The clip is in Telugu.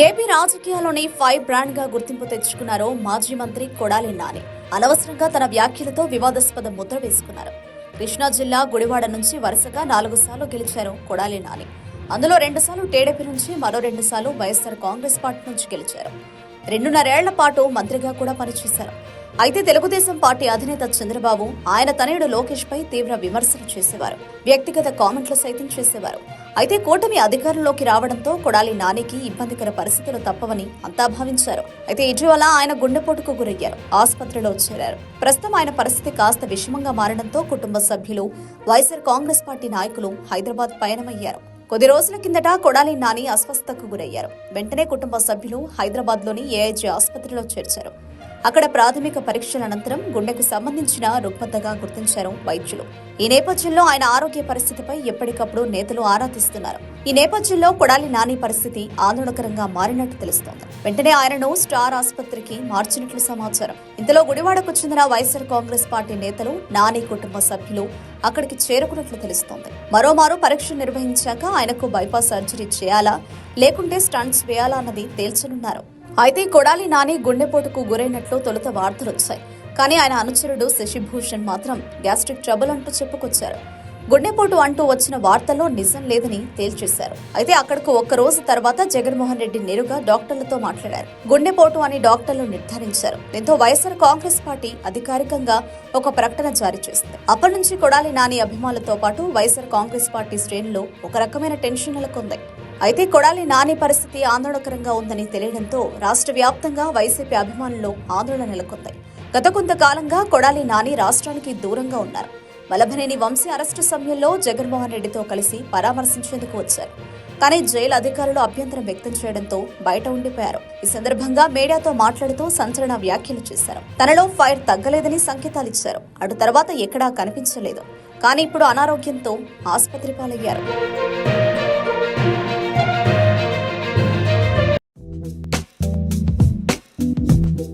ఏపీ రాజకీయాల్లోనే ఫైవ్ బ్రాండ్గా గుర్తింపు తెచ్చుకున్నారు మాజీ మంత్రి కొడాలి నాని. అనవసరంగా తన వ్యాఖ్యలతో వివాదాస్పద ముద్ర వేసుకున్నారు. కృష్ణా జిల్లా గుడివాడ నుంచి వరుసగా నాలుగు సార్లు గెలిచారు కొడాలి నాని. అందులో రెండుసార్లు టీడీపీ నుంచి మరో రెండుసార్లు వైఎస్సార్ వైఎస్ఆర్ కాంగ్రెస్ పార్టీ నుంచి గెలిచారు. రెండున్నరేళ్ళ పాటు మంత్రిగా కూడా పనిచేశారు. అయితే తెలుగుదేశం పార్టీ అధినేత చంద్రబాబు ఆయన తనయుడు లోకేష్ పై తీవ్ర విమర్శలు చేసేవారు. వ్యక్తిగత కామెంట్లు సైతం చేసేవారు. అయితే కూటమి అధికారంలోకి రావడంతో కొడాలి నానికి ఇబ్బందికర పరిస్థితులు తప్పవని అంతా భావించారు. అయితే ఇటీవల ఆయన గుండెపోటుకు గురయ్యారు ఆసుపత్రిలో చేరారు. ప్రస్తుతం ఆయన పరిస్థితి కాస్త విషమంగా మారడంతో కుటుంబ సభ్యులు వైఎస్ఆర్ కాంగ్రెస్ పార్టీ నాయకులు హైదరాబాద్ పయనమయ్యారు. కొద్ది రోజుల కిందట కొడాలి నాని అస్వస్థతకు గురయ్యారు. వెంటనే కుటుంబ సభ్యులు హైదరాబాద్లోని ఏఐజీ ఆసుపత్రిలో చేర్చారు. అక్కడ ప్రాథమిక పరీక్షల అనంతరం గుండెకు సంబంధించిన రుగ్మతగా గుర్తించారు వైద్యులు. ఈ నేపథ్యంలో ఆయన ఆరోగ్య పరిస్థితిపై ఎప్పటికప్పుడు నేతలు ఆరా తీస్తున్నారు. ఈ నేపథ్యంలో కొడాలి నాని పరిస్థితి ఆందోళనకరంగా మారినట్టు తెలుస్తోంది. వెంటనే ఆయనను స్టార్ ఆసుపత్రికి మార్చినట్లు సమాచారం. ఇంతలో గుడివాడకు చెందిన వైఎస్ఆర్ కాంగ్రెస్ పార్టీ నేతలు నాని కుటుంబ సభ్యులు అక్కడికి చేరుకున్నట్లు తెలుస్తోంది. మరోమారు పరీక్ష నిర్వహించాక ఆయనకు బైపాస్ సర్జరీ చేయాలా లేకుంటే స్టంట్స్ వేయాలా అన్నది తేల్చనున్నారు. అయితే కొడాలి నాని గుండెపోటుకు గురైనట్లు తొలుత వార్తలు వచ్చాయి. కానీ ఆయన అనుచరుడు శశిభూషణ్ మాత్రం గ్యాస్ట్రిక్ ట్రబుల్ అంటూ చెప్పుకొచ్చారు. గుండెపోటు అంటూ వచ్చిన వార్తల్లో నిజం లేదని తేల్చేశారు. అయితే అక్కడకు ఒక్క రోజు తర్వాత జగన్మోహన్ రెడ్డి నేరుగా డాక్టర్లతో మాట్లాడారు. గుండెపోటు అని డాక్టర్లు నిర్ధారించారు. దీంతో వైఎస్ఆర్ కాంగ్రెస్ పార్టీ అధికారికంగా ఒక ప్రకటన జారీ చేసింది. అప్పటి నుంచి కొడాలి నాని అభిమానులతో పాటు వైఎస్ఆర్ కాంగ్రెస్ పార్టీ శ్రేణులు ఒక రకమైన టెన్షన్లకు నెలకొంది అయితే కొడాలి నాని పరిస్థితి ఆందోళనకరంగా ఉందని తెలియడంతో రాష్ట్ర వ్యాప్తంగా వైసీపీ అభిమానుల్లో ఆందోళన నెలకొంది. గత కొంతకాలంగా కొడాలి నాని రాష్ట్రానికి దూరంగా ఉన్నారు. వల్లభనేని వంశీ అరెస్టు సమయంలో జగన్మోహన్ రెడ్డితో కలిసి పరామర్శించేందుకు వచ్చారు. కానీ జైలు అధికారులు అభ్యంతరం వ్యక్తం చేయడంతో బయట ఉండిపోయారు. ఈ సందర్భంగా మీడియాతో మాట్లాడుతూ సంచలన వ్యాఖ్యలు చేశారు. తనలో ఫైర్ తగ్గలేదని సంకేతాలు ఇచ్చారు. అటు తర్వాత ఎక్కడా కనిపించలేదు. కానీ ఇప్పుడు అనారోగ్యంతో ఆసుపత్రి పాలయ్యారు.